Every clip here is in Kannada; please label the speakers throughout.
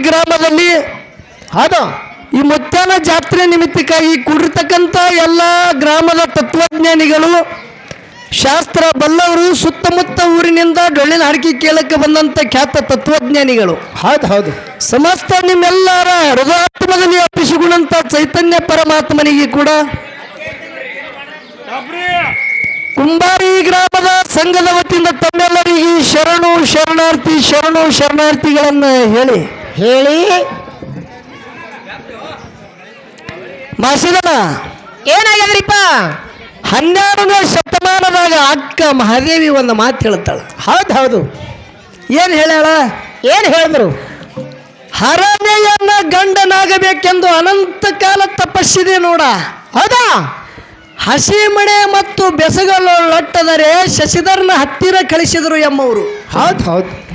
Speaker 1: ಗ್ರಾಮದಲ್ಲಿ
Speaker 2: ಅದ
Speaker 1: ಈ ಮಧ್ಯಾಹ್ನ ಜಾತ್ರೆ ನಿಮಿತ್ತಕ್ಕಾಗಿ ಕೂಡಿರ್ತಕ್ಕಂಥ ಎಲ್ಲ ಗ್ರಾಮದ ತತ್ವಜ್ಞಾನಿಗಳು ಶಾಸ್ತ್ರ ಬಲ್ಲವರು ಸುತ್ತಮುತ್ತ ಊರಿನಿಂದ ಡೊಳ್ಳಿನ ಹರಕೆ ಕೇಳಕ್ಕೆ ಬಂದಂಥ ಖ್ಯಾತ ತತ್ವಜ್ಞಾನಿಗಳು.
Speaker 2: ಹೌದು ಹೌದು.
Speaker 1: ಸಮಸ್ತ ನಿಮ್ಮೆಲ್ಲರ ಹೃದಯಾತ್ಮದಲ್ಲಿ ಅರ್ಪಿಸಿಕೊಂಡಂತ ಚೈತನ್ಯ ಪರಮಾತ್ಮನಿಗೆ ಕೂಡ ಕುಂಬಾರಿ ಗ್ರಾಮದ ಸಂಘದ ವತಿಯಿಂದ ತಮ್ಮೆಲ್ಲರಿಗೆ ಶರಣು ಶರಣಾರ್ಥಿ ಶರಣು ಶರಣಾರ್ಥಿಗಳನ್ನು ಹೇಳಿ.
Speaker 2: ಹೇಳಿ.
Speaker 1: ಮಾಸಿದನ
Speaker 2: ಏನಾಗ್ಯದ್ರಿಪ್ಪ?
Speaker 1: ಹನ್ನೆರಡನೇ ಶತಮಾನದಾಗ ಅಕ್ಕ ಮಹಾದೇವಿ ಒಂದು ಮಾತು ಹೇಳ್ತಾಳೆ.
Speaker 2: ಹೌದು ಹೌದು.
Speaker 1: ಏನು ಹೇಳ್ಯಾಳ?
Speaker 2: ಏನು ಹೇಳಿದ್ರು?
Speaker 1: ಹರನೆಯನ್ನ ಗಂಡನಾಗಬೇಕೆಂದು ಅನಂತ ಕಾಲ ತಪಸ್ಸಿದೆ ನೋಡ.
Speaker 2: ಹೌದಾ?
Speaker 1: ಹಸಿಮಣೆ ಮತ್ತು ಬೆಸಗಳು ಲಟ್ಟದರೆ ಶಶಿಧರನ ಹತ್ತಿರ ಕಳಿಸಿದರು ಎಮ್ಮವರು.
Speaker 2: ಹೌದು ಹೌದು.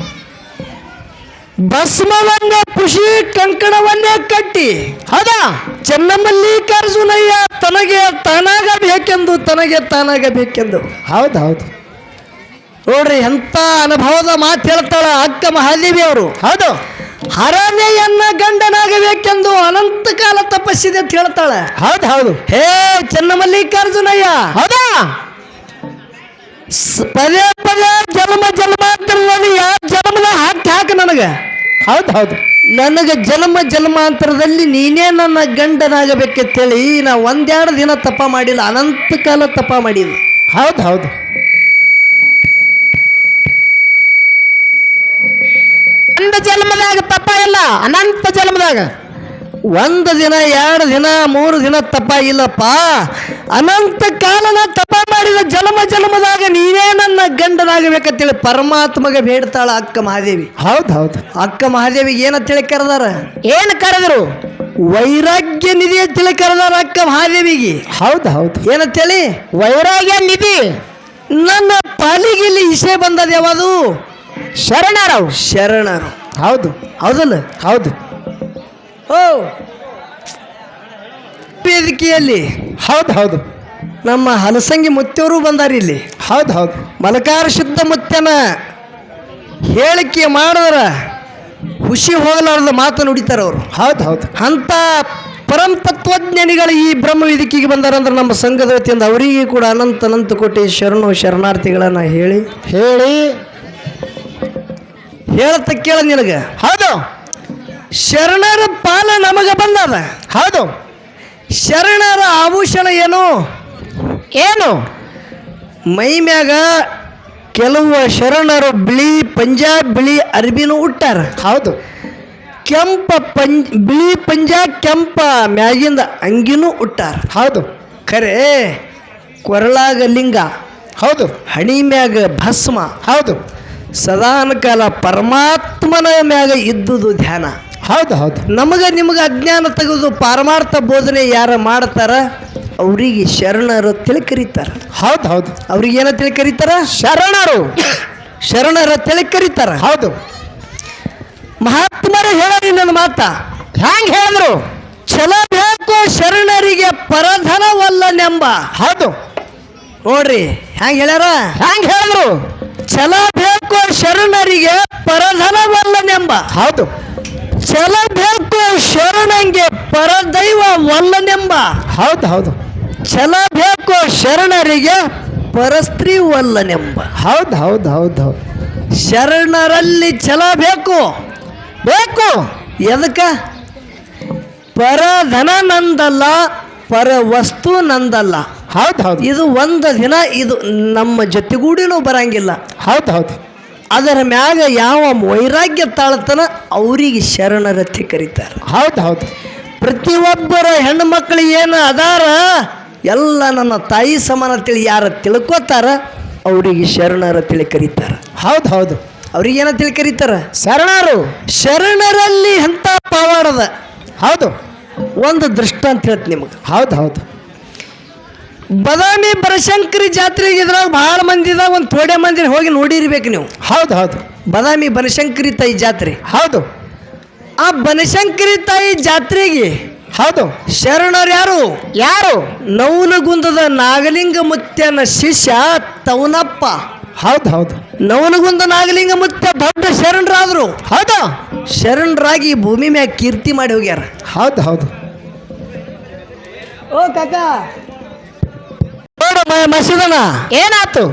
Speaker 1: ಭಸ್ಮವನ್ನೇ ಖುಷಿ ಕಂಕಣವನ್ನೇ ಕಟ್ಟಿ.
Speaker 2: ಹೌದಾ
Speaker 1: ಚೆನ್ನಮಲ್ಲಿಕಾರ್ಜುನಯ್ಯ ತನಗೆ ತಾನಾಗಬೇಕೆಂದು ತನಗೆ ತಾನಾಗಬೇಕೆಂದು.
Speaker 2: ಹೌದು ಹೌದು.
Speaker 1: ನೋಡ್ರಿ ಎಂಥ ಅನುಭವದ ಮಾತು ಹೇಳ್ತಾಳ ಅಕ್ಕ ಮಹಾದೇವಿ ಅವರು.
Speaker 2: ಹೌದು.
Speaker 1: ಹರನೆಯನ್ನ ಗಂಡನಾಗಬೇಕೆಂದು ಅನಂತ ಕಾಲ ತಪಸ್ಸಿದೆ ಅಂತ ಹೇಳ್ತಾಳೆ.
Speaker 2: ಹೌದು ಹೌದು.
Speaker 1: ಹೇ ಚೆನ್ನಮಲ್ಲಿಕಾರ್ಜುನಯ್ಯ.
Speaker 2: ಹೌದಾ.
Speaker 1: ಪದೇ ಪದೇ ಜನ್ಮ ಜನ್ಮಾಂತರದಲ್ಲಿ ಯಾವ ಜನ್ಮದ ಹಾಕಿ ಹಾಕ ನನಗೆ.
Speaker 2: ಹೌದು ಹೌದು.
Speaker 1: ನನಗೆ ಜನ್ಮ ಜನ್ಮಾಂತರದಲ್ಲಿ ನೀನೇ ನನ್ನ ಗಂಡನಾಗಬೇಕಂತೇಳಿ ನಾ ಒಂದೆರಡು ದಿನ ತಪ್ಪ ಮಾಡಿಲ್ಲ ಅನಂತ ಕಾಲ ತಪ ಮಾಡಿಲ್ಲ.
Speaker 2: ಹೌದು ಹೌದು. ಒಂದು ಜನ್ಮದಾಗ ತಪ್ಪ ಇಲ್ಲ ಅನಂತ ಜನ್ಮದಾಗ.
Speaker 1: ಒಂದು ದಿನ ಎರಡು ದಿನ ಮೂರು ದಿನ ತಪ್ಪ ಇಲ್ಲಪ್ಪ. ಅನಂತ ಕಾಲನ ತಪ ಮಾಡಿದ ಜನ್ಮ ಜನ್ಮದಾಗ ನೀನೇ ನನ್ನ ಗಂಡನಾಗಬೇಕಂತೇಳಿ ಪರಮಾತ್ಮಗೆ ಬೇಡ್ತಾಳ ಅಕ್ಕ ಮಹಾದೇವಿ.
Speaker 2: ಹೌದು ಹೌದು.
Speaker 1: ಅಕ್ಕ ಮಹಾದೇವಿಗೆ ಏನಂತೇಳಿ ಕರೆದಾರ?
Speaker 2: ಏನು ಕರೆದ್ರು?
Speaker 1: ವೈರಾಗ್ಯ ನಿಧಿ ಅಂತೇಳಿ ಕರೆದಾರ ಅಕ್ಕ ಮಹಾದೇವಿಗೆ.
Speaker 2: ಹೌದು ಹೌದು.
Speaker 1: ಏನಂತೇಳಿ
Speaker 2: ವೈರಾಗ್ಯ ನಿಧಿ.
Speaker 1: ನನ್ನ ಪಾಲಿಗೆ ಇಲ್ಲಿ ಇಸೆ ಬಂದದ ಯಾವುದು?
Speaker 2: ಶರಣರವು.
Speaker 1: ಶರಣರು.
Speaker 2: ಹೌದು.
Speaker 1: ಹೌದಲ್ಲ?
Speaker 2: ಹೌದು.
Speaker 1: ಓ ವೇದಿಕೆಯಲ್ಲಿ
Speaker 2: ಹೌದು ಹೌದು.
Speaker 1: ನಮ್ಮ ಹಲಸಂಗಿ ಮುತ್ತೆಯವರು ಬಂದಾರ ಇಲ್ಲಿ.
Speaker 2: ಹೌದು ಹೌದು.
Speaker 1: ಮಲಕಾರ ಶುದ್ಧ ಮುತ್ತನ ಹೇಳಿಕೆ ಮಾಡಿದ್ರ ಖುಷಿ ಹೋಗಲಾರದ ಮಾತು ನುಡಿತಾರ ಅವರು.
Speaker 2: ಹೌದು ಹೌದು.
Speaker 1: ಅಂತ ಪರಂ ತತ್ವಜ್ಞಾನಿಗಳು ಈ ಬ್ರಹ್ಮ ವೇದಿಕೆಗೆ ಬಂದಾರಂದ್ರೆ ನಮ್ಮ ಸಂಘದ ವತಿಯಿಂದ ಅವರಿಗೆ ಕೂಡ ಅನಂತ ಅನಂತ ಕೋಟಿ ಶರಣು ಶರಣಾರ್ಥಿಗಳನ್ನ ಹೇಳಿ.
Speaker 2: ಹೇಳಿ.
Speaker 1: ಹೇಳತ್ತ ಕೇಳ ನಿನಗೆ.
Speaker 2: ಹೌದು.
Speaker 1: ಶರಣರ ಪಾಲ ನಮಗೆ ಬಂದದ.
Speaker 2: ಹೌದು.
Speaker 1: ಶರಣರ ಆಭೂಷಣ ಏನು?
Speaker 2: ಏನು?
Speaker 1: ಮೈ ಮ್ಯಾಗ ಕೆಲವು ಶರಣರು ಬಿಳಿ ಪಂಜಾಬ್ ಬಿಳಿ ಅರ್ಬಿನೂ ಉಟ್ಟಾರ.
Speaker 2: ಹೌದು.
Speaker 1: ಕೆಂಪ ಪಂಜ್ ಬಿಳಿ ಪಂಜಾಬ್ ಕೆಂಪ ಮ್ಯಾಗಿಂದ ಅಂಗಿನೂ ಉಟ್ಟಾರ.
Speaker 2: ಹೌದು.
Speaker 1: ಖರೆ ಕೊರಳಾಗ ಲಿಂಗ.
Speaker 2: ಹೌದು.
Speaker 1: ಹಣಿ ಮ್ಯಾಗ ಭಸ್ಮ.
Speaker 2: ಹೌದು.
Speaker 1: ಸದಾನಕಾಲ ಪರಮಾತ್ಮನ ಮ್ಯಾಗ ಇದ್ದುದು ಧ್ಯಾನ.
Speaker 2: ಹೌದು ಹೌದು.
Speaker 1: ನಮಗೆ ನಿಮಗೆ ಅಜ್ಞಾನ ತೆಗೆದು ಪರಮಾರ್ಥ ಬೋಧನೆ ಯಾರು ಮಾಡ್ತಾರ? ಅವರಿಗೆ ಶರಣರು ತಿಳಿ ಕರೀತಾರ
Speaker 2: ಹೌದು ಹೌದು.
Speaker 1: ಅವ್ರಿಗೆ ಏನ ತಿಳಿ ಕರೀತಾರ
Speaker 2: ಶರಣರು.
Speaker 1: ಶರಣರ ತಿಳಿ ಕರೀತಾರ
Speaker 2: ಹೌದು.
Speaker 1: ಮಹಾತ್ಮರು ಹೇಳಿ ನನ್ನ ಮಾತ.
Speaker 2: ಹ್ಯಾಂಗ ಹೇಳಿದ್ರು?
Speaker 1: ಛಲ ಬೇಕು ಶರಣರಿಗೆ ಪರಧನವಲ್ಲನೆಂಬ.
Speaker 2: ಹೌದು.
Speaker 1: ನೋಡ್ರಿ ಹ್ಯಾಂಗ ಹೇಳ್ಯಾರ?
Speaker 2: ಹ್ಯಾಂಗ ಹೇಳಿದ್ರು?
Speaker 1: ಛಲ ಬೇಕು ಶರಣರಿಗೆ ಪರಧನವಲ್ಲನೆಂಬ.
Speaker 2: ಹೌದು.
Speaker 1: ಛಲ ಬೇಕು ಶರಣಂಗೆ ಪರದೈವ ವಲ್ಲನೆಂಬ.
Speaker 2: ಹೌದು ಹೌದು.
Speaker 1: ಚಲಬೇಕು ಶರಣರಿಗೆ ಪರಸ್ತ್ರೀ ವಲ್ಲನೆಂಬ.
Speaker 2: ಹೌದು ಹೌದು ಹೌದು ಹೌದು.
Speaker 1: ಶರಣರಲ್ಲಿ ಛಲ ಬೇಕು.
Speaker 2: ಬೇಕು
Speaker 1: ಎದಕ್ಕ ಪರಧನ ನಂದಲ್ಲ ಪರ ವಸ್ತು ನಂದಲ್ಲ.
Speaker 2: ಹೌದು ಹೌದು.
Speaker 1: ಇದು ಒಂದು ದಿನ ಇದು ನಮ್ಮ ಜೊತೆಗೂಡಿನೂ ಬರಂಗಿಲ್ಲ.
Speaker 2: ಹೌದು ಹೌದು.
Speaker 1: ಅದರ ಮ್ಯಾಗ ಯಾವ ವೈರಾಗ್ಯ ತಾಳ್ತನ ಅವರಿಗೆ ಶರಣರತಿ ಕರೀತಾರೆ.
Speaker 2: ಹೌದು ಹೌದು.
Speaker 1: ಪ್ರತಿಯೊಬ್ಬರ ಹೆಣ್ಣು ಮಕ್ಕಳು ಏನು ಅದಾರ ಎಲ್ಲ ನನ್ನ ತಾಯಿ ಸಮಾನ ತಿಳಿ ಯಾರು ತಿಳ್ಕೊತಾರ ಅವರಿಗೆ ಶರಣರ ತಿಳಿ ಕರೀತಾರ.
Speaker 2: ಹೌದು ಹೌದು.
Speaker 1: ಅವ್ರಿಗೆ ಏನ ತಿಳಿ ಕರೀತಾರ?
Speaker 2: ಶರಣರು.
Speaker 1: ಶರಣರಲ್ಲಿ ಎಂಥ ಪವಾಡದ?
Speaker 2: ಹೌದು.
Speaker 1: ಒಂದು ದೃಷ್ಟ ಅಂತ ಹೇಳ್ತೀನಿ ನಿಮಗೆ.
Speaker 2: ಹೌದು ಹೌದು.
Speaker 1: ಬದಾಮಿ ಬನಶಂಕರಿ ಜಾತ್ರೆಗೆ ಇದ್ರಾಗ ಭಾಳ ಮಂದಿದಾಗ ಒಂದು ತೋಡೆ ಮಂದಿ ಹೋಗಿ ನೋಡಿರ್ಬೇಕು ನೀವು.
Speaker 2: ಹೌದು ಹೌದು.
Speaker 1: ಬದಾಮಿ ಬನಶಂಕರಿ ತಾಯಿ ಜಾತ್ರೆ.
Speaker 2: ಹೌದು.
Speaker 1: ಆ ಬನಶಂಕರಿ ತಾಯಿ ಜಾತ್ರೆಗೆ
Speaker 2: ಹೌದು.
Speaker 1: ಶರಣರು ಯಾರು?
Speaker 2: ಯಾರು?
Speaker 1: ನವನಗುಂದದ ನಾಗಲಿಂಗ ಮುತ್ಯನ ಶಿಷ್ಯ ತವನಪ್ಪ
Speaker 2: ಹೌದು ಹೌದು.
Speaker 1: ನವನಗುಂದ ನಾಗಲಿಂಗ ಮುತ್ಯ ದೊಡ್ಡ ಶರಣರಾದ್ರು.
Speaker 2: ಹೌದು.
Speaker 1: ಶರಣರಾಗಿ ಭೂಮಿ ಮ್ಯಾಗ ಕೀರ್ತಿ ಮಾಡಿ ಹೋಗ್ಯಾರ.
Speaker 3: ಹೌದು ಹೌದು.
Speaker 1: ಓ ಕಾಕ. ಮಸೀದನ
Speaker 2: ಏನಾತು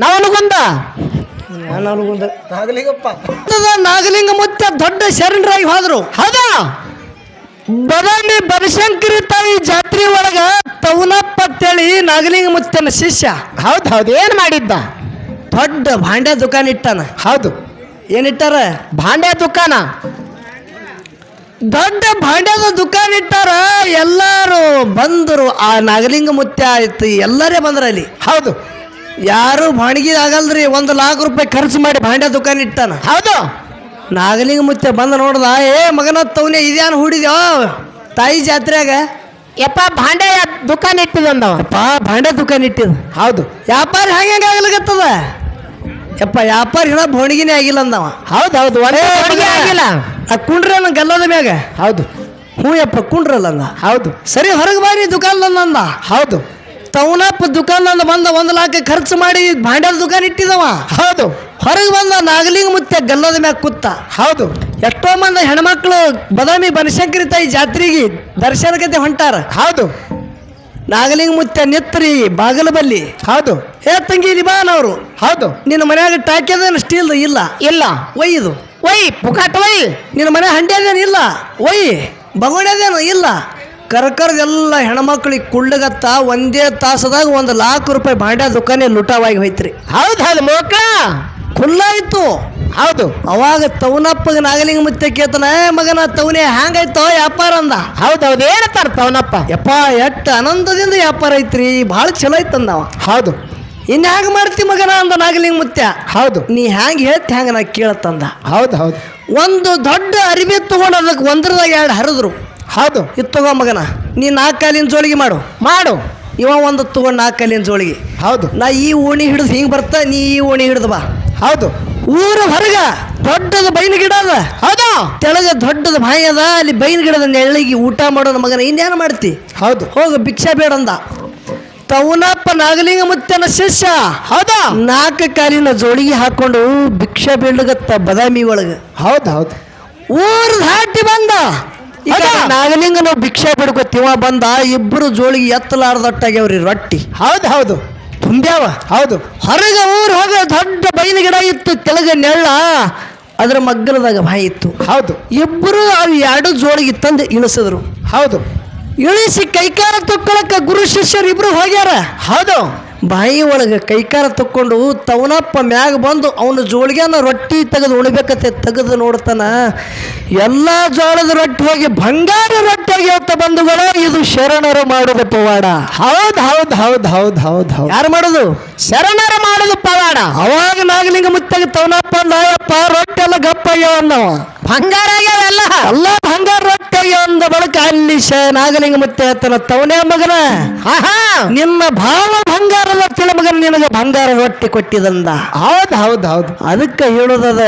Speaker 2: ನವನಗುಂದ
Speaker 3: ನಾಗಲಿಂಗಪ್ಪ.
Speaker 1: ನಾಗಲಿಂಗ ಮುತ್ತ ದೊಡ್ಡ ಶರಣರಾಗಿ ಹೋದ್ರು.
Speaker 2: ಹೌದಾ?
Speaker 1: ಬದಾಮಿ ಬನಶಂಕರಿ ತಾಯಿ ಜಾತ್ರೆ ಒಳಗ ತವನಪ್ಪ ಅಂತೇಳಿ ನಾಗಲಿಂಗ ಮುತ್ತನ ಶಿಷ್ಯ.
Speaker 2: ಹೌದು ಹೌದು. ಏನ್ ಮಾಡಿದ್ದ?
Speaker 1: ದೊಡ್ಡ ಭಾಂಡ್ಯ ದುಕಾನ್ ಇಟ್ಟಾನ.
Speaker 3: ಹೌದು.
Speaker 1: ಏನಿಟ್ಟಾರ?
Speaker 2: ಭಾಂಡೆ ದುಕಾನ
Speaker 1: ದೊಡ್ಡ ಭಾಂಡ್ಯದ ದುಕಾನ್ ಇಟ್ಟಾರ ಎಲ್ಲಾರು ಬಂದರು. ಆ ನಾಗಲಿಂಗ ಮುತ್ಯ ಆಯ್ತು ಎಲ್ಲರೇ ಬಂದ್ರ ಅಲ್ಲಿ.
Speaker 3: ಹೌದು.
Speaker 1: ಯಾರು ಬಾಣಿಗೆ ಆಗಲ್ರಿ ಒಂದು ಲಾಖ ರೂಪಾಯಿ ಖರ್ಚು ಮಾಡಿ ಭಾಂಡ್ಯ ದುಕಾನ್ ಇಟ್ಟಾನ.
Speaker 2: ಹೌದು.
Speaker 1: ನಾಗಲಿಂಗ ಮುತ್ಯ ಬಂದ ನೋಡ್ದ ಏ ಮಗನ ತವನೇ ಇದ್ಯಾನು ಹೂಡಿದ್ಯೋ? ತಾಯಿ ಜಾತ್ರೆಯಾಗ.
Speaker 2: ಯಪ್ಪ ಭಾಂಡೆ ದುಕಾನ್ ಇಟ್ಟಿದಂದವ
Speaker 1: ಪಾ ಭಾಂಡೆ ದುಕಾನ್ ಇಟ್ಟಿದ.
Speaker 3: ಹೌದು.
Speaker 1: ವ್ಯಾಪಾರ ಹೆಂಗೆ ಆಗ್ಲಿಕತ್ತದ? ಯಪ್ಪ ವ್ಯಾಪಾರ ಹಿಡ ಬೋಣಿಗಿನೇ ಆಗಿಲ್ಲ ಅಂದವ.
Speaker 2: ಹೌದು ಹೌದು ಆಗಿಲ್ಲ.
Speaker 1: ಆ ಕುಂಡ್ರೆ ನನ್ನ ಗಲ್ಲದ ಮ್ಯಾಗ?
Speaker 3: ಹೌದು.
Speaker 1: ಹ್ಞೂ ಯಪ್ಪ ಕುಂಡ್ರಲ್ಲ ಅಂದ.
Speaker 3: ಹೌದು.
Speaker 1: ಸರಿ ಹೊರಗೆ ಬಾರಿ ದುಕಾನ್ ಅಂದ.
Speaker 3: ಹೌದು.
Speaker 1: ತವನಪ್ಪ ದುಕಾನ್ದಂದ ಬಂದ ಒಂದು ಲಾಖ ಖರ್ಚು ಮಾಡಿ ಭಾಂಡ್ಯದ ದುಕಾನ್ ಇಟ್ಟಿದವ.
Speaker 3: ಹೌದು.
Speaker 1: ಹೊರಗೆ ಬಂದ ನಾಗಲಿಂಗ ಮುತ್ತೆ ಗಲ್ಲದ ಮ್ಯಾಗ ಕುತ್ತ
Speaker 3: ಹೌದು.
Speaker 1: ಎಷ್ಟೋ ಮಂದಿ ಹೆಣ್ಮಕ್ಳು ಬದಾಮಿ ಬನಶಂಕರಿ ತಾಯಿ ಜಾತ್ರೆಗೆ ದರ್ಶನಕತೆ ಹೊಂಟಾರ.
Speaker 3: ಹೌದು.
Speaker 1: ನಾಗಲಿಂಗ ಮುತ್ತ ನಿತ್ರಿ ಬಾಗಲ ಬಲ್ಲಿ.
Speaker 3: ಹೌದು.
Speaker 1: ಏ ತಂಗಿ ಬಾ ಅವರು
Speaker 3: ಹೌದು.
Speaker 1: ನಿನ್ನ ಮನ್ಯಾಗ ಟಾಕ್ಯದೇನು ಸ್ಟೀಲ್ ಇಲ್ಲ.
Speaker 2: ಇಲ್ಲ.
Speaker 1: ಒಯ್ದು
Speaker 2: ಒಯ್ ಪುಕಾಟ್ ಒಯ್.
Speaker 1: ನಿನ್ನ ಮನೆ ಹಂಡ್ಯದೇನು ಇಲ್ಲ. ಒಯ್ ಬಗೋಣ್ಯದೇನು ಇಲ್ಲ. ಕರ್ಕರ್ದೆಲ್ಲ ಹೆಣ್ಮಕ್ಳಿಗೆ ಕುಳ್ಳಗತ್ತ ಒಂದೇ ತಾಸದಾಗ ಒಂದು ಲಾಖ ರೂಪಾಯಿ ಬಾಂಡ್ಯ ದುಕಾನೇ ಲುಟಾವಾಗಿ ಹೋಯ್ತ್ರಿ.
Speaker 2: ಹೌದು ಹೌದು ಮೋಕ.
Speaker 1: ಖುಲ್ಲಾಯ್ತು
Speaker 3: ಹೌದು.
Speaker 1: ಅವಾಗ ತವನಪ್ಪಗೆ ನಾಗಲಿಂಗ ಮುತ್ತೆ ಕೇತನ "ಏ ಮಗನ ತವನೆ ಹ್ಯಾಂಗೈತೋ ವ್ಯಾಪಾರ ಅಂದ.
Speaker 2: ಹೌದು ಹೌದು ಏನತ್ತಾರ ತವನಪ್ಪ
Speaker 1: ಯಪ್ಪ ಎಟ್ಟ ಆನಂದದಿಂದ ವ್ಯಾಪಾರ ಐತ್ರಿ ಭಾಳ ಚಲೋ ಐತಂದವ
Speaker 3: ಹೌದು.
Speaker 1: ಇನ್ನು ಹ್ಯಾಂಗ ಮಾಡ್ತಿ ಮಗನ ಅಂದ ನಾಗಲಿಂಗ ಮುತ್ಯ?
Speaker 3: ಹೌದು.
Speaker 1: ನೀ ಹ್ಯಾಂಗ ಹೇಳ್ತಿ ಹ್ಯಾಂಗ ನಾ ಕೇಳತ್ತಂದ
Speaker 3: ಹೌದು ಹೌದು.
Speaker 1: ಒಂದು ದೊಡ್ಡ ಅರಿವಿ ತಗೊಂಡು ಅದಕ್ಕೆ ಒಂದ್ರದಾಗ ಎರಡು ಹರಿದ್ರು.
Speaker 3: ಹೌದು.
Speaker 1: ಇದು ತಗೋ ಮಗನ ನೀ ನಾಲ್ಕು ಕಾಲಿನ ಜೋಳಿಗೆ ಮಾಡು.
Speaker 2: ಮಾಡು.
Speaker 1: ಇವ ಒಂದು ತಗೊಂಡು ನಾಲ್ಕು ಕಾಲಿನ ಜೋಳಿಗೆ.
Speaker 3: ಹೌದು.
Speaker 1: ನಾ ಈ ಓಣಿ ಹಿಡಿದು ಹಿಂಗೆ ಬರ್ತಾ ನೀ ಈ ಓಣಿ ಹಿಡಿದು ಬಾ.
Speaker 3: ಹೌದು.
Speaker 1: ಊರ ಹೊರಗ ದೊಡ್ಡದ ಬೈನ ಗಿಡ ಅದ.
Speaker 2: ಹೌದು.
Speaker 1: ತೆಳಗ ದೊಡ್ಡದ ಬಾಯಿ ಅದ. ಅಲ್ಲಿ ಬೈನ ಗಿಡದ ನೆಳ್ಳಿಗೆ ಊಟ ಮಾಡೋ ಮಗನ ಇನ್ನೇನು ಮಾಡ್ತಿ?
Speaker 3: ಹೌದು.
Speaker 1: ಹೋಗ ಭಿಕ್ಷಾ ಬೇಡ ಅಂದ. ತವನಪ್ಪ ನಾಗಲಿಂಗ ಮುತ್ತನ ಶಿಷ್ಯ.
Speaker 2: ಹೌದಾ.
Speaker 1: ನಾಲ್ಕು ಕಾಲಿನ ಜೋಳಿಗೆ ಹಾಕೊಂಡು ಭಿಕ್ಷೆ ಬೀಳಗತ್ತ ಬದಾಮಿ ಒಳಗ.
Speaker 3: ಹೌದು ಹೌದು.
Speaker 1: ಊರ್ ದಾಟಿ ಬಂದ. ನಾಗಲಿಂಗ
Speaker 2: ನಾವು
Speaker 1: ಭಿಕ್ಷೆ ಭಿಕ್ಷಾ ಬಿಡ್ಕೊತಿವ ಬಂದ. ಇಬ್ಬರು ಜೋಳಿಗೆ ಎತ್ತಲಾರ್ದಟ್ಟಾಗ್ಯಾವ್ರಿ ರೊಟ್ಟಿ.
Speaker 3: ಹೌದು ಹೌದು.
Speaker 1: ತುಂಬ್ಯಾವ?
Speaker 3: ಹೌದು.
Speaker 1: ಹೊರಗೆ ಊರು ಹೋಗ ದೊಡ್ಡ ಬೈನ ಗಿಡ ಇತ್ತು ಕೆಳಗೆ ನೆಳ್ಳ ಅದರ ಮಗ್ಗಲದಾಗ ಬಾಯಿ ಇತ್ತು.
Speaker 3: ಹೌದು.
Speaker 1: ಇಬ್ಬರು ಅವು ಎರಡು ಜೋಳಿಗೆ ತಂದು ಇಳಿಸಿದ್ರು.
Speaker 3: ಹೌದು.
Speaker 1: ಇಳಿಸಿ ಕೈಕಾರ ತಕ್ಕೊಳಕ ಗುರು ಶಿಷ್ಯರು ಇಬ್ರು ಹೋಗ್ಯಾರ.
Speaker 3: ಹೌದು.
Speaker 1: ಬಾಯಿ ಒಳಗೆ ಕೈಕಾರ ತಕ್ಕೊಂಡು ತವನಪ್ಪ ಮ್ಯಾಗ ಬಂದು ಅವನ ಜೋಳಿಗೆನ ರೊಟ್ಟಿ ತೆಗೆದು ಉಣಬೇಕತ್ತೆ ತೆಗೆದು ನೋಡ್ತಾನ. ಎಲ್ಲ ಜೋಳದ ರೊಟ್ಟಿ ಹೋಗಿ ಬಂಗಾರ ರೊಟ್ಟಿ ಆಗ್ಯಾವತ್ತ ಬಂದುಗಳ ಇದು ಶರಣರು ಮಾಡೋದು ಪವಾಡ.
Speaker 3: ಹೌದು ಹೌದು ಹೌದು ಹೌದು ಹೌದು ಹೌದು.
Speaker 1: ಯಾರು ಮಾಡೋದು?
Speaker 2: ಶರಣರು ಮಾಡುದು ಪವಾಡ.
Speaker 1: ಅವಾಗ ನಾಗಲಿಂಗ ಮುತ್ತಾಗ ತವನಪ್ಪ ಅಂದ ಅಯ್ಯಪ್ಪ ರೊಟ್ಟಿ ಎಲ್ಲ ಗಪ್ಪ ಆಗ್ಯಾವ
Speaker 2: ಬಂಗಾರ ಆಗ್ಯಾವೆಲ್ಲ.
Speaker 1: ಎಲ್ಲ ಬಂಗಾರ ರೊಟ್ಟಿ ಒಂದ ಬಳಿಕ ಅಲ್ಲಿ ಶ ನಾಗಲಿಂಗ ಮತ್ತೆ ತನ್ನ ತವನೇ ಮಗನ.
Speaker 2: ಆಹಾ.
Speaker 1: ನಿನ್ನ ಭಾವ ಬಂಗಾರದ ತಿಳ ಮಗನ ನಿನಗೆ ಬಂಗಾರ ರೊಟ್ಟಿ ಕೊಟ್ಟಿದಂದ.
Speaker 3: ಹೌದು ಹೌದು ಹೌದು.
Speaker 1: ಅದಕ್ಕೆ ಹೇಳೋದದ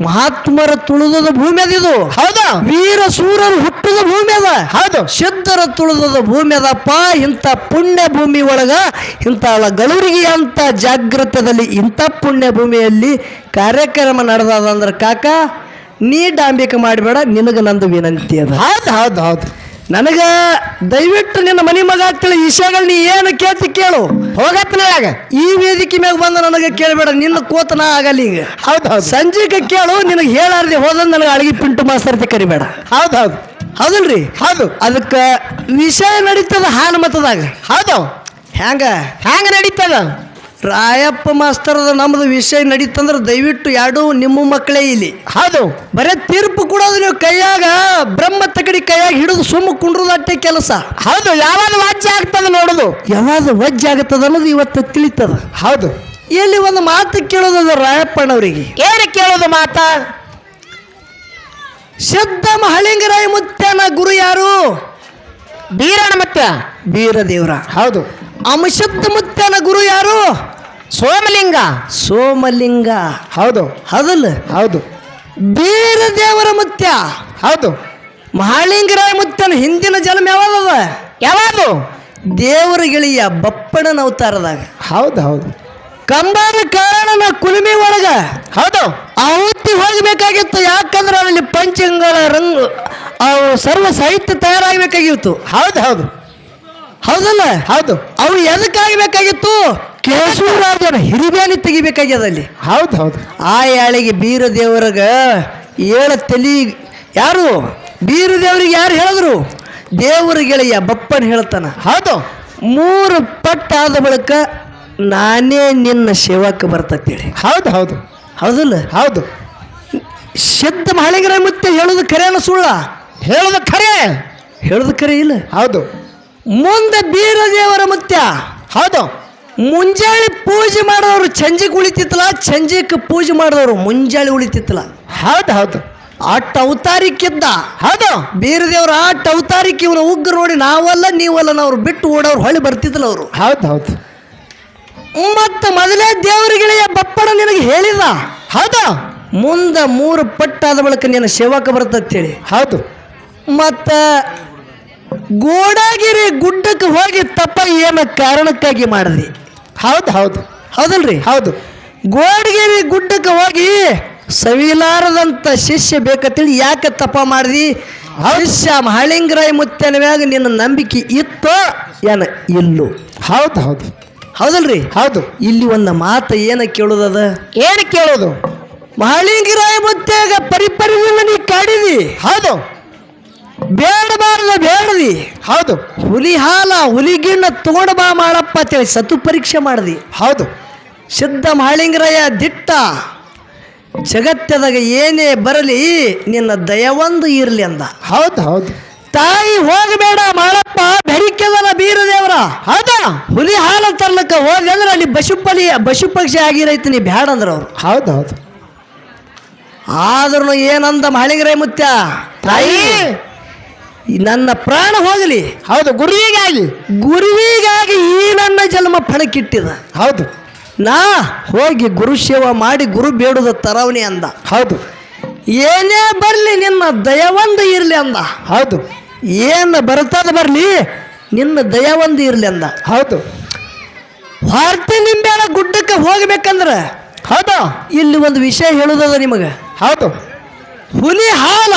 Speaker 1: ಮಹಾತ್ಮರ ತುಳಿದದ ಭೂಮಿ ಅದಿದು
Speaker 2: ಹೌದು.
Speaker 1: ವೀರ ಸೂರರು ಹುಟ್ಟದ ಭೂಮಿ ಅದ
Speaker 3: ಹೌದು.
Speaker 1: ಸಿದ್ಧರ ತುಳಿದದ ಭೂಮಿ ಅದಪ್ಪ ಇಂಥ ಪುಣ್ಯ ಭೂಮಿ ಒಳಗ ಇಂಥ ಗಳೂರಿಗೆ ಅಂತ ಜಾಗೃತದಲ್ಲಿ ಇಂಥ ಪುಣ್ಯ ಭೂಮಿಯಲ್ಲಿ ಕಾರ್ಯಕ್ರಮ ನಡೆದದ ಅಂದ್ರೆ ಕಾಕ ನೀ ಡಾಂಬಿಕೆ ಮಾಡಬೇಡ ನಿನಗೆ ನಂದು ವಿನಂತಿ ಅದ.
Speaker 3: ಹೌದು ಹೌದು ಹೌದು.
Speaker 1: ನನಗ ದಯವಿಟ್ಟು ನಿನ್ನ ಮನೆ ಮಗ ಅಂತೇಳಿ ವಿಷಯಗಳು ನೀ ಏನು ಕೇಳ್ತಿ ಕೇಳು.
Speaker 2: ಹೋಗತ್ನಾಗ
Speaker 1: ಈ ವೇದಿಕೆ ಮ್ಯಾಗ ಬಂದು ನನಗೆ ಕೇಳಬೇಡ ನಿನ್ನ ಕೋತನ ಆಗಲ್ಲ ಈಗ.
Speaker 3: ಹೌದು ಹೌದು.
Speaker 1: ಸಂಜೆಗೆ ಕೇಳು ನಿನಗೆ ಹೇಳಾರ್ದೆ ಹೋದಂದು ನನಗೆ ಅಳಗಿ ಪಿಂಟು ಮಾಸ್ತರ್ತಿ ಕರಿಬೇಡ.
Speaker 3: ಹೌದು ಹೌದು.
Speaker 1: ಹೌದಲ್ರಿ?
Speaker 3: ಹೌದು.
Speaker 1: ಅದಕ್ಕೆ ವಿಷಯ ನಡೀತದ ಹಾಲು ಮತದಾಗ.
Speaker 2: ಹೌದು.
Speaker 1: ಹ್ಯಾಂಗ?
Speaker 2: ಹ್ಯಾಂಗ ನಡೀತದ?
Speaker 1: ರಾಯಪ್ಪ ಮಾಸ್ತರದ ನಮ್ದು ವಿಷಯ ನಡೀತಂದ್ರೆ ದಯವಿಟ್ಟು ಎರಡು ನಿಮ್ಮ ಮಕ್ಕಳೇ ಇಲ್ಲಿ.
Speaker 3: ಹೌದು.
Speaker 1: ಬರೇ ತೀರ್ಪು ಕೊಡೋದು ನೀವು ಕೈಯಾಗ ಬ್ರಹ್ಮ ತಗಡಿ ಕೈಯಾಗ ಹಿಡಿದು ಸುಮ್ಮ ಕುಂಡ್ರದಟ್ಟೆ ಕೆಲಸ.
Speaker 2: ಹೌದು ಯಾವಾಗ ವಾಜ್ಯ ಆಗ್ತದ ನೋಡುದು.
Speaker 1: ಯಾವಾಗ ವಜ್ಜೆ ಆಗತ್ತದ ಅನ್ನೋದು ಇವತ್ತು ತಿಳಿತದ.
Speaker 3: ಹೌದು.
Speaker 1: ಇಲ್ಲಿ ಒಂದು ಮಾತು ಕೇಳೋದದ ರಾಯಪ್ಪನವರಿಗೆ?
Speaker 2: ಏನು ಕೇಳೋದು ಮಾತ?
Speaker 1: ಸಿದ್ಧ ಮಹಳಿಂಗರಾಯ ಮುತ್ಯನ ಗುರು ಯಾರು?
Speaker 2: ಬೀರಣ ಮತ್ತೆ
Speaker 1: ಬೀರದೇವ್ರ.
Speaker 3: ಹೌದು.
Speaker 1: ಅಂಶುದ್ಧ ಮುತ್ಯನ ಗುರು ಯಾರು?
Speaker 2: ಸೋಮಲಿಂಗ.
Speaker 1: ಸೋಮಲಿಂಗ.
Speaker 3: ಹೌದು.
Speaker 1: ಹೌದಲ್ಲ
Speaker 3: ಹೌದು.
Speaker 1: ಬೀರದೇವರ ಮುತ್ಯ.
Speaker 3: ಹೌದು.
Speaker 1: ಮಹಾಲಿಂಗರಾಯ ಮುತ್ತನ ಹಿಂದಿನ ಜನ್ಮ ಯಾವ್ದದ
Speaker 2: ಯಾವುದು
Speaker 1: ದೇವರ ಗಿಳಿಯ ಬಪ್ಪಣನ ಅವತಾರದಾಗ.
Speaker 3: ಹೌದು ಹೌದು.
Speaker 1: ಕಂಬಾರ ಕಾರಣನ ಕುಲುಮೆ ಒಳಗ
Speaker 3: ಹೌದು.
Speaker 1: ಆಹುತಿ ಹೋಗಬೇಕಾಗಿತ್ತು. ಯಾಕಂದ್ರೆ ಅಲ್ಲಿ ಪಂಚಂಗರ ರಂಗು ಅವು ಸರ್ವ ಸಾಹಿತ್ಯ ತಯಾರಾಗಬೇಕಾಗಿತ್ತು.
Speaker 3: ಹೌದು ಹೌದು.
Speaker 1: ಹೌದಲ್ಲ?
Speaker 3: ಹೌದು.
Speaker 1: ಅವು ಎದಕ್ಕಾಗಬೇಕಾಗಿತ್ತು ಕೇಶವರಾಜನ ಹಿರಿಬೇಲಿ ತೆಗಿಬೇಕಾಗ್ಯದ ಅಲ್ಲಿ
Speaker 3: ಹೌದು ಹೌದು.
Speaker 1: ಆ ಯಾಳಿಗೆ ಬೀರ ದೇವರಗ ಏಳ ತಲಿ ಯಾರು? ಬೀರ ದೇವರಿಗೆ ಯಾರು ಹೇಳಿದ್ರು? ದೇವರ ಗೆಳೆಯ ಬಪ್ಪನ ಹೇಳ್ತಾನ.
Speaker 3: ಹೌದು.
Speaker 1: ಮೂರು ಪಟ್ಟಾದ ಬಳಿಕ ನಾನೇ ನಿನ್ನ ಸೇವಕ್ಕೆ ಬರ್ತೇಳಿ
Speaker 3: ಹೌದು ಹೌದು.
Speaker 1: ಹೌದಲ್ಲ?
Speaker 3: ಹೌದು.
Speaker 1: ಶಬ್ದ ಮಹಳಿಗರ ಮತ್ತೆ ಹೇಳೋದು ಖರೇನ ಸುಳ್ಳ?
Speaker 3: ಹೇಳೋದು ಖರೆ
Speaker 1: ಹೇಳೋದು ಖರೆ ಇಲ್ಲ.
Speaker 3: ಹೌದು.
Speaker 1: ಮುಂದೆ ಬೀರದೇವರ ಮುತ್ಯ.
Speaker 3: ಹೌದು.
Speaker 1: ಮುಂಜಾಳಿ ಪೂಜೆ ಮಾಡೋರು ಚಂಜಿಗೆ ಉಳಿತಿತ್ತಲ್ಲ ಚಂಜಿಗೆ ಪೂಜೆ ಮಾಡಿದವರು ಮುಂಜಾಳಿ ಉಳಿತಿತ್ತಲ್ಲ.
Speaker 3: ಹೌದು ಹೌದು.
Speaker 1: ಅಟ್ಟ ಅವತಾರಿಕ್ಕಿದ್ದ.
Speaker 3: ಹೌದು.
Speaker 1: ಬೀರದೇವ್ರ ಅಟ್ಟ ಅವತಾರಿಕೆ ಇವನ ಉಗ್ರ ನೋಡಿ ನಾವಲ್ಲ ನೀವಲ್ಲ ನಾವು ಬಿಟ್ಟು ಓಡೋರು ಹೊಳಿ ಬರ್ತಿದ್ರು ಅವರು.
Speaker 3: ಹೌದು ಹೌದು.
Speaker 1: ಮತ್ತೆ ಮೊದಲೇ ದೇವರಿಗೆಳೆಯ ಬಪ್ಪಣ ನಿನಗೆ ಹೇಳಿದ
Speaker 3: ಹೌದು.
Speaker 1: ಮುಂದೆ ಮೂರು ಪಟ್ಟಾದ ಬಳಿಕ ನಿನ್ನ ಸೇವಕ ಬರ್ತಂತೇಳಿ
Speaker 3: ಹೌದು.
Speaker 1: ಮತ್ತ ಗೋಡಾಗಿರಿ ಗುಡ್ಡಕ್ಕೆ ಹೋಗಿ ತಪ್ಪ ಏನು ಕಾರಣಕ್ಕಾಗಿ ಮಾಡಿದ್ರಿ?
Speaker 3: ಹೌದು ಹೌದು.
Speaker 1: ಹೌದಲ್ರಿ?
Speaker 3: ಹೌದು.
Speaker 1: ಗೋಡಗಿರಿ ಗುಡ್ಡಕ್ಕೆ ಹೋಗಿ ಸವಿಲಾರದಂತ ಶಿಷ್ಯ ಬೇಕಂತೇಳಿ ಯಾಕೆ ತಪ್ಪ ಮಾಡಿದಿ ಶಿಷ್ಯ ಮಹಳಿಂಗರಾಯ ಮುತ್ತನ ಮ್ಯಾಗ ನಿನ್ನ ನಂಬಿಕೆ ಇತ್ತೋ ಏನ ಇಲ್ಲೋ?
Speaker 3: ಹೌದು ಹೌದು.
Speaker 1: ಹೌದಲ್ರಿ?
Speaker 3: ಹೌದು.
Speaker 1: ಇಲ್ಲಿ ಒಂದು ಮಾತು ಏನ ಕೇಳೋದದ?
Speaker 3: ಏನು ಕೇಳೋದು?
Speaker 1: ಮಹಳಿಂಗರಾಯ ಮುತ್ತೆಗ ಪರಿಪರಿ ನೀ ಕಾಡಿದಿ?
Speaker 3: ಹೌದು.
Speaker 1: ಬೇಡಬಾರ್ದ ಬೇಡದಿ.
Speaker 3: ಹೌದು.
Speaker 1: ಹುಲಿ ಹಾಲ ಹುಲಿಗಿಣ್ಣ ತಗೊಂಡು ಬಾ ಮಾಡಪ್ಪ ಅಂತೇಳಿ ಸತು ಪರೀಕ್ಷೆ ಮಾಡಿದಿ.
Speaker 3: ಹೌದು.
Speaker 1: ಶುದ್ಧ ಮಾಳಿಂಗರಯ್ಯ ದಿಟ್ಟ. ಜಗತ್ತದಾಗ ಏನೇ ಬರಲಿ ನಿನ್ನ ದಯವೊಂದು ಇರಲಿ ಅಂದ.
Speaker 3: ಹೌದು ಹೌದು.
Speaker 1: ತಾಯಿ ಹೋಗಬೇಡ ಮಾಡಪ್ಪ ಬೆರಿಕೆದಲ್ಲ ಬೀರದೇವ್ರ.
Speaker 3: ಹೌದಾ?
Speaker 1: ಹುಲಿ ಹಾಲು ತರ್ಲಕ್ಕ ಹೋಗಿ ಅಂದ್ರೆ ಅಲ್ಲಿ ಬಶುಪಲಿ ಬಶು ಪಕ್ಷಿ ಆಗಿರೈತಿ ನೀ ಬ್ಯಾಡ ಅಂದ್ರ ಅವ್ರು.
Speaker 3: ಹೌದು ಹೌದು.
Speaker 1: ಆದ್ರೂ ಏನಂದ ಮಹಳಿಂಗರಾಯ ಮುತ್ಯ? ತಾಯಿ. ನನ್ನ ಪ್ರಾಣ ಹೋಗಲಿ.
Speaker 3: ಹೌದು ಗುರುವಿಗಾಗಿ.
Speaker 1: ಗುರುವಿಗಾಗಿ ಈ ನನ್ನ ಜನ್ಮ ಫಣಕ್ಕಿಟ್ಟಿದ
Speaker 3: ಹೌದು.
Speaker 1: ನಾ ಹೋಗಿ ಗುರು ಸೇವಾ ಮಾಡಿ ಗುರು ಬೇಡುದ ತರವಣಿ ಅಂದ.
Speaker 3: ಹೌದು.
Speaker 1: ಏನೇ ಬರಲಿ ನಿನ್ನ ದಯವೊಂದು ಇರಲಿ ಅಂದ.
Speaker 3: ಹೌದು.
Speaker 1: ಏನು ಬರ್ತದ ಬರಲಿ ನಿನ್ನ ದಯವೊಂದು ಇರಲಿ ಅಂದ.
Speaker 3: ಹೌದು.
Speaker 1: ಹೊರತು ನಿಂಬೆಳ ಗುಡ್ಡಕ್ಕೆ ಹೋಗ್ಬೇಕಂದ್ರೆ
Speaker 3: ಹೌದು.
Speaker 1: ಇಲ್ಲಿ ಒಂದು ವಿಷಯ ಹೇಳುದದ ನಿಮಗೆ.
Speaker 3: ಹೌದು.
Speaker 1: ಹುಲಿ ಹಾಲ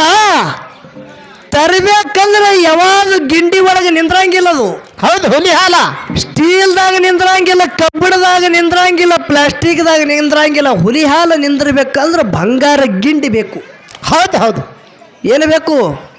Speaker 1: ತರಬೇಕಂದ್ರೆ ಯಾವಾಗ ಗಿಂಡಿ ಒಳಗೆ ನಿಂದ್ರಂಗಿಲ್ಲ ಅದು.
Speaker 3: ಹೌದು ಹುಲಿ ಹಾಲ.
Speaker 1: ಸ್ಟೀಲ್ದಾಗ ನಿಂದ್ರಂಗಿಲ್ಲ ಕಬ್ಬಿಣದಾಗ ನಿಂದ್ರಂಗಿಲ್ಲ ಪ್ಲಾಸ್ಟಿಕ್ದಾಗ ನಿಂದ್ರಂಗಿಲ್ಲ ಹುಲಿ ಹಾಲು ನಿಂದಿರ್ಬೇಕಂದ್ರೆ ಬಂಗಾರ ಗಿಂಡಿ ಬೇಕು.
Speaker 3: ಹೌದು ಹೌದು.
Speaker 1: ಏನು ಬೇಕು?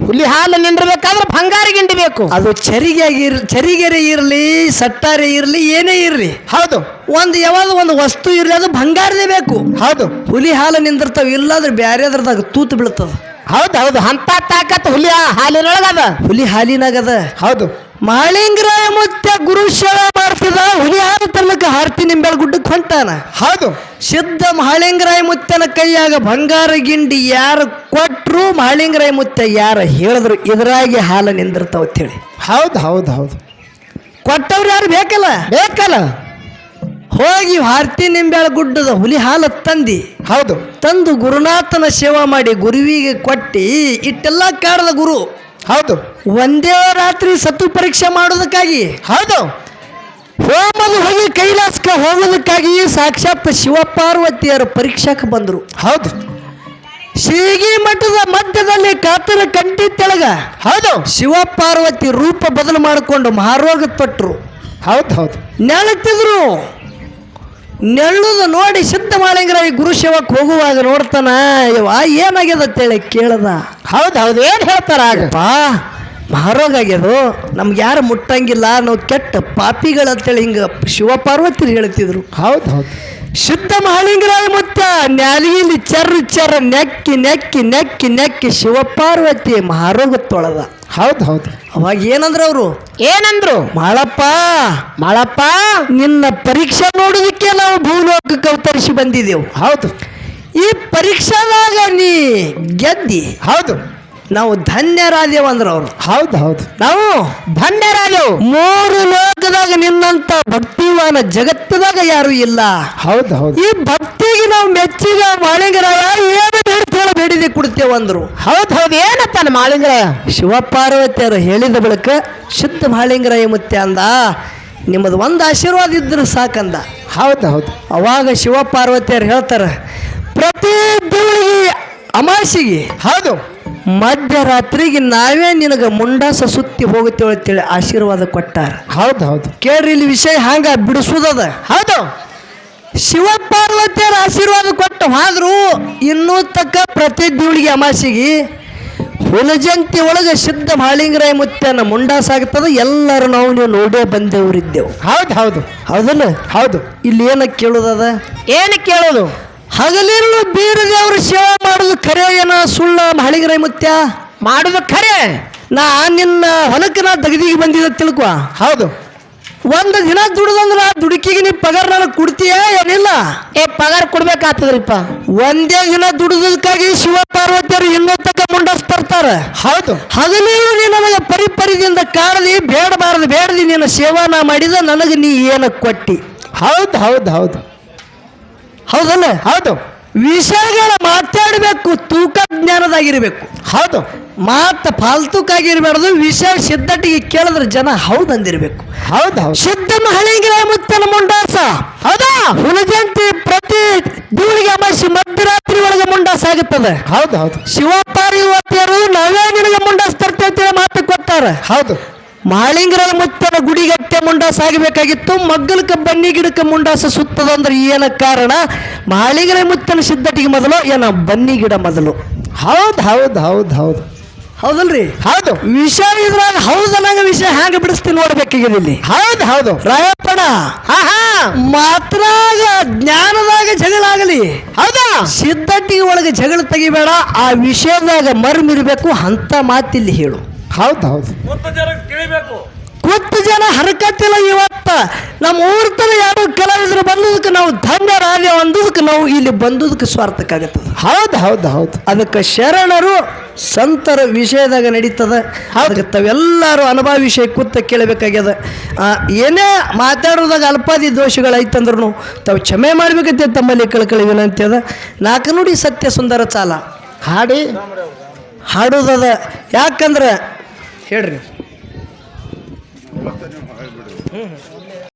Speaker 3: ಹುಲಿ ಹಾಲು ನಿಂದಿರ್ಬೇಕಾದ್ರೆ ಬಂಗಾರ ಗಿಂಡಿ ಬೇಕು.
Speaker 1: ಅದು ಚರಿಗೆಯಾಗಿ ಚರಿಗೆರೆ ಇರಲಿ ಸಟ್ಟಾರೆ ಇರಲಿ ಏನೇ ಇರಲಿ.
Speaker 3: ಹೌದು.
Speaker 1: ಒಂದು ಯಾವಾಗ ಒಂದು ವಸ್ತು ಇರಲಿ ಅದು ಬಂಗಾರದೇ ಬೇಕು.
Speaker 3: ಹೌದು.
Speaker 1: ಹುಲಿ ಹಾಲು ನಿಂದಿರ್ತಾವ ಇಲ್ಲಾಂದ್ರೆ ಬ್ಯಾರೆದ್ರದಾಗ ತೂತು ಬೀಳ್ತದ.
Speaker 3: ಹೌದು ಹೌದು ಅಂತ ತಾಕತ್ ಹುಲಿ ಹಾಲಿನೊಳಗದ.
Speaker 1: ಹುಲಿ ಹಾಲಿನಾಗದ.
Speaker 3: ಹೌದು.
Speaker 1: ಮಾಳಿಂಗರಾಯ ಮುತ್ಯ ಗುರು ಸೇವೆ ಮಾಡ್ತಿದ ಹುಲಿ ಹಾಲು ತನಕ ಹಾರ್ತಿ ನಿಂಬೆಳ ಗುಡ್ಡಕ್ಕೆ ಹೊಂಟಾನ.
Speaker 3: ಹೌದು.
Speaker 1: ಸಿದ್ಧ ಮಹಾಳಿಂಗರಾಯ ಮುತ್ತನ ಕೈಯಾಗ ಬಂಗಾರ ಗಿಂಡಿ ಯಾರು ಕೊಟ್ರು ಮಹಾಳಿಂಗರಾಯ ಮುತ್ತ ಯಾರು ಹೇಳಿದ್ರು ಇದರಾಗಿ ಹಾಲು ನಿಂದಿರ್ತಾವ ಅಂತೇಳಿ
Speaker 3: ಹೌದು ಹೌದು ಹೌದು.
Speaker 1: ಕೊಟ್ಟವ್ರು ಯಾರು ಬೇಕಲ್ಲ?
Speaker 3: ಬೇಕಲ್ಲ.
Speaker 1: ಹೋಗಿ ಭಾರತಿ ನಿಂಬೆಳ ಗುಡ್ಡದ ಹುಲಿ ಹಾಲು ತಂದಿ
Speaker 3: ಹೌದು.
Speaker 1: ತಂದು ಗುರುನಾಥನ ಸೇವಾ ಮಾಡಿ ಗುರುವಿಗೆ ಕೊಟ್ಟಿ ಇಟ್ಟೆಲ್ಲ ಕಾಡದ ಗುರು.
Speaker 3: ಹೌದು.
Speaker 1: ಒಂದೇ ರಾತ್ರಿ ಸತ್ತು ಪರೀಕ್ಷೆ ಮಾಡೋದಕ್ಕಾಗಿ
Speaker 3: ಹೌದು.
Speaker 1: ಹೋಮದ ಹೋಗಿ ಕೈಲಾಸಕ್ಕೆ ಹೋಗೋದಕ್ಕಾಗಿ ಸಾಕ್ಷಾತ್ ಶಿವಪಾರ್ವತಿಯರು ಪರೀಕ್ಷಾಕ್ಕೆ ಬಂದರು.
Speaker 3: ಹೌದು.
Speaker 1: ಶ್ರೀಗಿ ಮಠದ ಮಧ್ಯದಲ್ಲಿ ಕಾತರ ಕಂಟಿ ತೆಳಗ
Speaker 3: ಹೌದು.
Speaker 1: ಶಿವಪಾರ್ವತಿ ರೂಪ ಬದಲು ಮಾಡಿಕೊಂಡು ಮಹಾರೋಗ ಪಟ್ಟರು
Speaker 3: ಹೌದು ಹೌದು.
Speaker 1: ನೆಳತಿದ್ರು ನೆಳ್ಳುದು ನೋಡಿ ಸಿದ್ಧ ಮಾಳಿಂಗರ ಗುರು ಶಿವಕ್ ಹೋಗುವಾಗ ನೋಡ್ತಾನ ಯವ್ವ ಏನಾಗ್ಯದ ಅಂತೇಳಿ ಕೇಳ್ದ.
Speaker 3: ಹೌದು ಹೌದು ಏನು ಹೇಳ್ತಾರ
Speaker 1: ಆಗಪ್ಪ ಆಗ್ಯದು. ನಮ್ಗೆ ಯಾರು ಮುಟ್ಟಂಗಿಲ್ಲ ನಾವು ಕೆಟ್ಟ ಪಾಪಿಗಳಂತೇಳಿ ಹಿಂಗೆ ಶಿವಪಾರ್ವತಿ ಹೇಳ್ತಿದ್ರು.
Speaker 3: ಹೌದು ಹೌದು.
Speaker 1: ಶುದ್ಧ ಮಹಾಲಿಂಗರಾಯ ಮುತ್ತ ನ್ಯಾಲಿಯಲ್ಲಿ ಚರ್ರು ಚರ್ರ ನೆಕ್ಕಿ ನೆಕ್ಕಿ ನೆಕ್ಕಿ ನೆಕ್ಕಿ ಶಿವಪಾರ್ವತಿ ಮಹಾರೋಗ ತೊಳೆದ
Speaker 3: ಹೌದು ಹೌದು.
Speaker 1: ಅವಾಗ ಏನಂದ್ರ ಅವರು?
Speaker 3: ಏನಂದ್ರು?
Speaker 1: ಮಾಳಪ್ಪ
Speaker 3: ಮಾಳಪ್ಪ?
Speaker 1: ನಿನ್ನ ಪರೀಕ್ಷೆ ನೋಡೋದಕ್ಕೆ ನಾವು ಭೂಲೋಕಕ್ಕೆ ಅವತರಿಸಿ ಬಂದಿದ್ದೆವು.
Speaker 3: ಹೌದು.
Speaker 1: ಈ ಪರೀಕ್ಷಾದಾಗ ನೀ ಗೆದ್ದಿ.
Speaker 3: ಹೌದು.
Speaker 1: ನಾವು ಧನ್ಯರಾದೇವ ಅಂದ್ರ ಅವರು.
Speaker 3: ಹೌದು ಹೌದು.
Speaker 1: ನಾವು
Speaker 3: ಧನ್ಯರಾದೇವ್.
Speaker 1: ಮೂರು ಲೋಕದಾಗ ನಿನ್ನಂತ ಭಕ್ತಿವಾನ ಜಗತ್ತದಾಗ ಯಾರು ಇಲ್ಲ.
Speaker 3: ಹೌದು ಹೌದು.
Speaker 1: ಈ ಭಕ್ತಿಗೆ ನಾವು ಮೆಚ್ಚಿದ ಮಾಳಿಂಗರಾಯ ಏನು ಕೇಳ ಬೇಡಿದೆ ಅಂದರು.
Speaker 3: ಹೌದ್ ಹೌದು ಏನತ್ತಾನ ಮಾಳಿಂಗರಾಯ
Speaker 1: ಶಿವಪಾರ್ವತಿಯರು ಹೇಳಿದ ಬಳಿಕ ಶುದ್ಧ ಮಹಾಲಿಂಗರಾಯ ಮುತ್ತೆ ಅಂದ. ನಿಮ್ಮದು ಒಂದು ಆಶೀರ್ವಾದ ಇದ್ರೆ ಸಾಕಂದ.
Speaker 3: ಹೌದು ಹೌದು.
Speaker 1: ಅವಾಗ ಶಿವಪಾರ್ವತಿಯರು ಹೇಳ್ತಾರೆ ಪ್ರತಿ ದೇವಳಿಗೆ ಅಮಾಸಿಗೆ
Speaker 3: ಹೌದು.
Speaker 1: ಮಧ್ಯರಾತ್ರಿಗೆ ನಾವೇ ನಿನಗೆ ಮುಂಡಾಸ ಸುತ್ತಿ ಹೋಗುತ್ತೇವೆ ಅಂತೇಳಿ ಆಶೀರ್ವಾದ ಕೊಟ್ಟಾರ.
Speaker 3: ಹೌದು ಹೌದು.
Speaker 1: ಕೇಳ್ರಿ ಇಲ್ಲಿ ವಿಷಯ ಹಂಗ ಬಿಡಿಸೋದದ.
Speaker 3: ಹೌದು.
Speaker 1: ಶಿವಪಾರ್ವತಿಯರ ಆಶೀರ್ವಾದ ಕೊಟ್ಟು ಆದರೂ ಇನ್ನೂ ತಕ್ಕ ಪ್ರತಿ ದೇವಳಿಗೆ ಅಮಾಸಿಗೆ. ಹುಲಜಂತಿ ಒಳಗೆ ಸಿದ್ಧ ಮಹಾಲಿಂಗರಾಯ ಮುತ್ಯನ ಮುಂಡಾಸಾಗ್ತದ ಎಲ್ಲರೂ ನಾವು ನೀವು ನೋಡೇ ಬಂದೇವರಿದ್ದೆವು.
Speaker 3: ಹೌದು ಹೌದು.
Speaker 1: ಹೌದಲ್ಲ?
Speaker 3: ಹೌದು.
Speaker 1: ಇಲ್ಲಿ ಏನ ಕೇಳೋದದ
Speaker 3: ಏನು ಕೇಳೋದು?
Speaker 1: ಹಗಲಿರುಳು ಬೀರದೇವರು ದೇವ್ರ ಸೇವೆ ಮಾಡುದು ಖರೆ ಏನ ಸುಳ್ಳ ಮಾಳಿಂಗರಾಯ ಮುತ್ಯ
Speaker 3: ಮಾಡೋದು ಖರೆ.
Speaker 1: ನಾ ನಿನ್ನ ಹೊಲಕ್ಕೆ ನಾ ತೆಗೆದಿಗೆ ಬಂದಿದ್ದ ತಿಳ್ಕೊ.
Speaker 3: ಹೌದು.
Speaker 1: ಒಂದು ದಿನ ದುಡ್ದಂದ್ರ ದುಡುಕಿಗೆ ನೀ ಪಗಾರ ನನಗೆ ಕೊಡ್ತೀಯ ಏನಿಲ್ಲ?
Speaker 3: ಏ ಪಗಾರ ಕೊಡ್ಬೇಕಾಗ್ತದ್ರಿಪ್ಪ.
Speaker 1: ಒಂದೇ ದಿನ ದುಡಿದಕ್ಕಾಗಿ ಶಿವ ಪಾರ್ವತಿಯರು ಇನ್ನೂ ತಕ್ಕ ಮುಂಡಸ್ ತರ್ತಾರ
Speaker 3: ಹೌದು.
Speaker 1: ಹಗಲಿರುಳು ನೀ ನನಗೆ ಪರಿಪರಿದಿಂದ ಕಾಡದಿ ಬೇಡಬಾರದು ಬೇಡದಿ ನಿನ್ನ ಸೇವಾ ನಾ ಮಾಡಿದ ನನಗೆ ನೀ ಏನ ಕೊಟ್ಟಿ.
Speaker 3: ಹೌದು ಹೌದು ಹೌದು.
Speaker 1: ಹೌದಲ್ಲ?
Speaker 3: ಹೌದು.
Speaker 1: ವಿಷಯಗಳ ಮಾತಾಡಬೇಕು ತೂಕ ಜ್ಞಾನದಾಗಿರಬೇಕು.
Speaker 3: ಹೌದು.
Speaker 1: ಮಾತು ಫಾಲ್ತುಕಾಗಿರಬಾರ್ದು ವಿಷಯ ಸಿದ್ಧಟಿಗೆ ಕೇಳಿದ್ರೆ ಜನ ಹೌದಂದಿರಬೇಕು
Speaker 3: ಹೌದು
Speaker 1: ಸಿದ್ಧ ಮಹಳಿಂಗರ ಮುತ್ತನ ಮುಂಡಾಸ.
Speaker 3: ಹೌದಾ.
Speaker 1: ಹುಲಜಂತಿ ಪ್ರತಿ ಧೂಳಿಗೆ ಅಮಾಸಿ ಮಧ್ಯರಾತ್ರಿ ಒಳಗೆ ಮುಂಡಾಸ ಆಗುತ್ತದೆ.
Speaker 3: ಹೌದು ಹೌದು.
Speaker 1: ಶಿವಪಾರ್ವತಿಯರು ನಾವೇ ನಿನಗೆ ಮುಂಡಾಸ್ ತರ್ತೇವೆ ಮಾತು ಕೊಡ್ತಾರೆ.
Speaker 3: ಹೌದು.
Speaker 1: ಮಹಾಲಿಂಗರ ಮುತ್ತನ ಗುಡಿಗಟ್ಟೆ ಮುಂಡಾಸ ಆಗಬೇಕಾಗಿತ್ತು ಮಗ್ಗಲಕ್ಕೆ ಬನ್ನಿ ಗಿಡಕ್ಕೆ ಮುಂಡಾಸ ಸುತ್ತದಂದ್ರೆ ಏನ ಕಾರಣ? ಮಾಳಿಂಗರ ಮುತ್ತನ ಸಿದ್ಧಟಿಗೆ ಮೊದಲು ಏನ ಬನ್ನಿ ಗಿಡ ಮೊದಲು.
Speaker 3: ಹೌದು ಹೌದು ಹೌದು ಹೌದು.
Speaker 1: ಹೌದಲ್ರಿ?
Speaker 3: ಹೌದು.
Speaker 1: ವಿಷಯ ಇದ್ರಾಗ ಹೌದನ್ನಂಗ ವಿಷಯ ಹ್ಯಾಂಗ ಬಿಡಿಸ್ತೀನಿ ನೋಡ್ಬೇಕಾಗಿದೆ ಇಲ್ಲಿ?
Speaker 3: ಹೌದು ಹೌದು.
Speaker 1: ರಾಯಪ್ಪಣ
Speaker 3: ಹಾ ಹಾ
Speaker 1: ಮಾತ್ರಾಗ ಜ್ಞಾನದಾಗ ಜಗಳ ಆಗಲಿ.
Speaker 3: ಹೌದಾ?
Speaker 1: ಸಿದ್ಧಟ್ಟಿಗೆ ಒಳಗೆ ಜಗಳ ತೆಗಿಬೇಡ ಆ ವಿಷಯದಾಗ ಮರ್ಮಿರ್ಬೇಕು ಅಂತ ಮಾತಿಲ್ಲಿ ಹೇಳು.
Speaker 3: ಹೌದು ಹೌದು.
Speaker 1: ಕೂತು ಜನ ಹರಕತ್ತಿಲ್ಲ ಇವತ್ತ. ನಮ್ಮ ಊರ್ ತನ ಯಾರು ಕಲಾವಿದರು ಬಂದದಕ್ಕೆ ನಾವು ಧನ್ಯರಾದೇವ ಅಂದದಕ್ಕೆ ನಾವು ಇಲ್ಲಿ ಬಂದದಕ್ಕೆ ಸ್ವಾರ್ಥಕ್ಕಾಗತ್ತದ
Speaker 3: ಹೌದು ಹೌದು ಹೌದು.
Speaker 1: ಅದಕ್ಕೆ ಶರಣರು ಸಂತರ ವಿಷಯದಾಗ ನಡೀತದ. ಅದಕ್ಕೆ ತಾವೆಲ್ಲರೂ ಅನುಭವ ವಿಷಯ ಕೂತ ಕೇಳಬೇಕಾಗ್ಯದ. ಆ, ಏನೇ ಮಾತಾಡೋದಾಗ ಅಲ್ಪಾದಿ ದೋಷಗಳೈತಂದ್ರೂ ತಾವು ಕ್ಷಮೆ ಮಾಡ್ಬೇಕಂತ ತಮ್ಮಲ್ಲಿ ಕಳ್ಕಳಿ ವಿನಂತಿ ಅದ. ನಾಲ್ಕು ನುಡಿ ಸತ್ಯ ಸುಂದರ ಚಾಲ.
Speaker 3: ಹಾಡಿ.
Speaker 1: ಹಾಡೋದದ ಯಾಕಂದ್ರೆ ಹೇಳ್ರಿ. ಹ್ಮ್.